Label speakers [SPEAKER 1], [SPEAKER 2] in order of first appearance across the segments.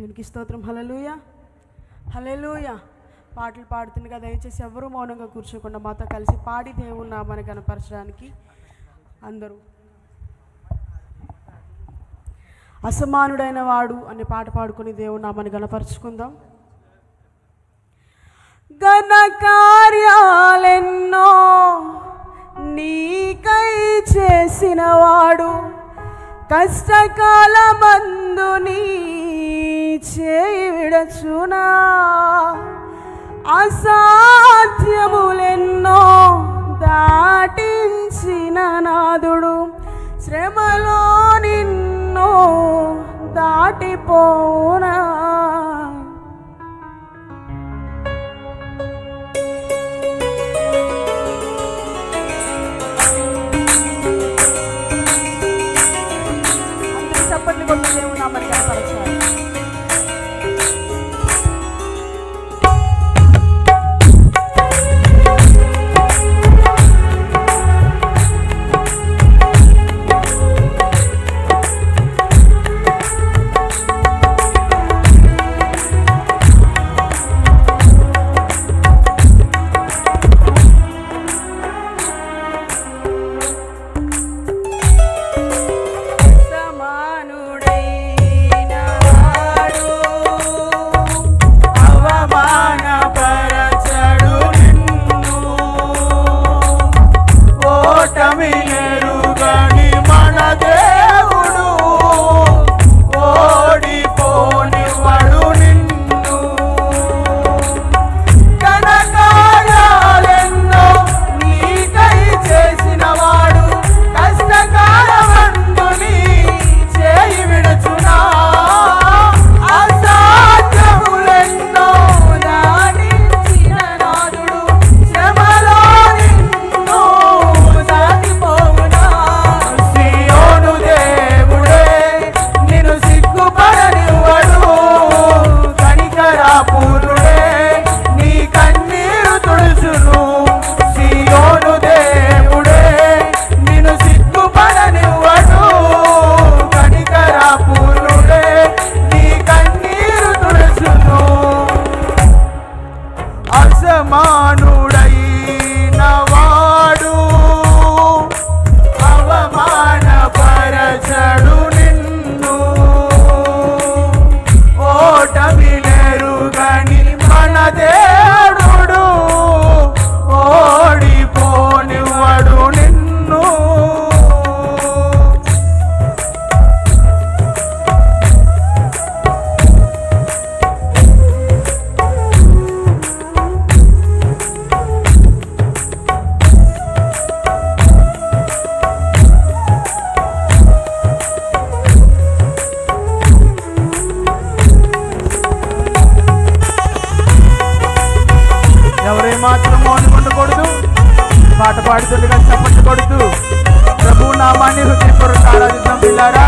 [SPEAKER 1] దేవునికి స్తోత్రం. హలలుయ హలలుయ పాటలు పాడుతుండగా దయచేసి ఎవరు మౌనంగా కూర్చోకుండా మాతో కలిసి పాడి దేవుని నామాన్ని కనపరచడానికి అందరూ. అసమానుడైన వాడు అనే పాట పాడుకొని దేవుని నామాన్ని గణపరుచుకుందాం. ఘన కార్యాలెన్నో నీకై చేసిన వాడు కష్టకాలమందు నీ చేయి విడచునా? అసాధ్యములెన్నో దాటించిన నాదుడు శ్రమలో నిన్నో దాటిపోనా పాట పాడుతుండగా చప్పట్లు కొడుతూ ప్రభు నామాన్ని
[SPEAKER 2] హృదయపూర్వక ఆరాధిద్దాం పిల్లారా.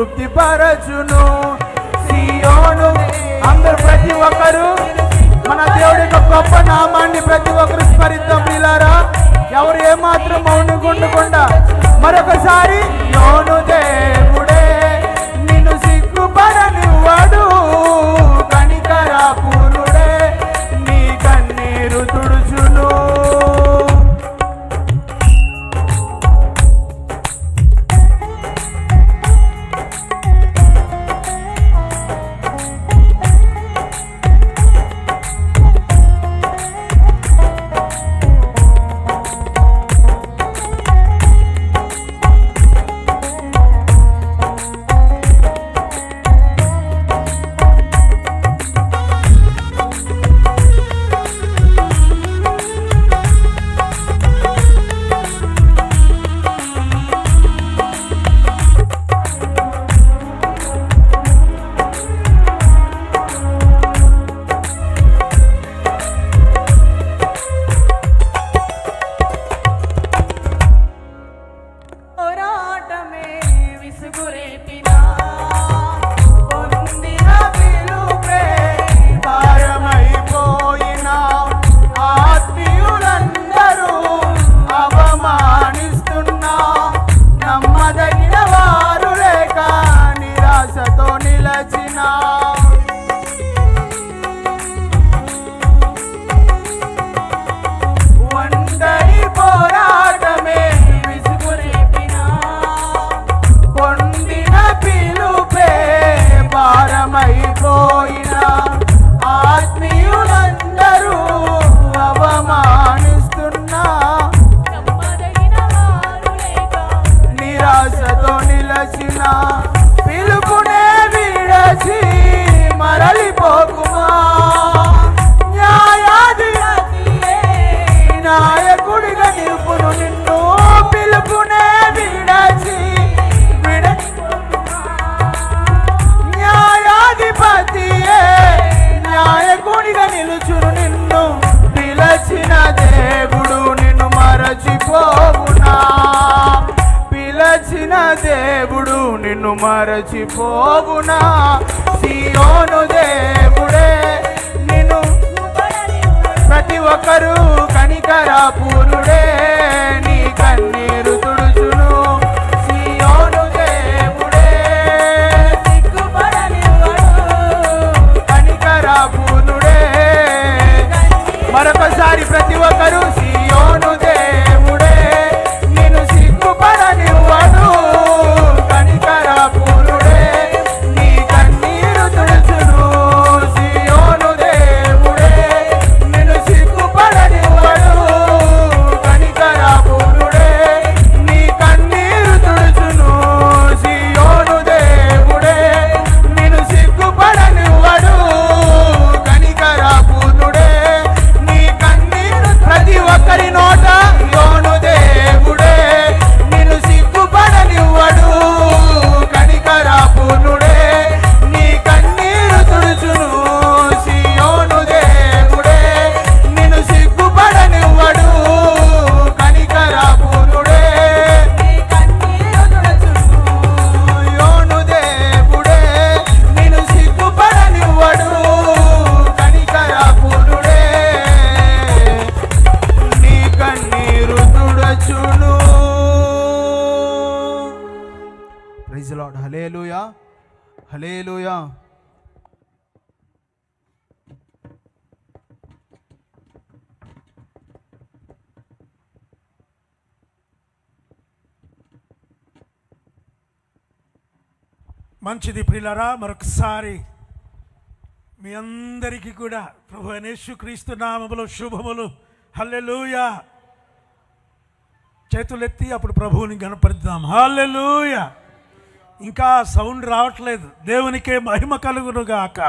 [SPEAKER 2] తృప్తిపరచును సియోను. అందరు ప్రతి ఒక్కరు మన దేవుడి యొక్క గొప్ప నామాన్ని ప్రతి ఒక్కరు స్మరిద్దాం పిల్లారా ఎవరు ఏమాత్రం మౌనుకొండకుండా మరొకసారి నిన్ను మరచిపోవునా? సియోను దేవుడే నిన్ను ప్రతి ఒక్కరూ కనికరా పూరుడే నీ కన్నీ హలేలుయా
[SPEAKER 3] మంచిది ప్రిలరా మరొకసారి మీ అందరికీ కూడా ప్రభు యేసుక్రీస్తు నామములు శుభములు. హల్లెలూయా. చేతులెత్తి అప్పుడు ప్రభువుని గణపరిద్దాం హల్లెలూయా. ఇంకా సౌండ్ రావట్లేదు. దేవునికే మహిమ కలుగును గాక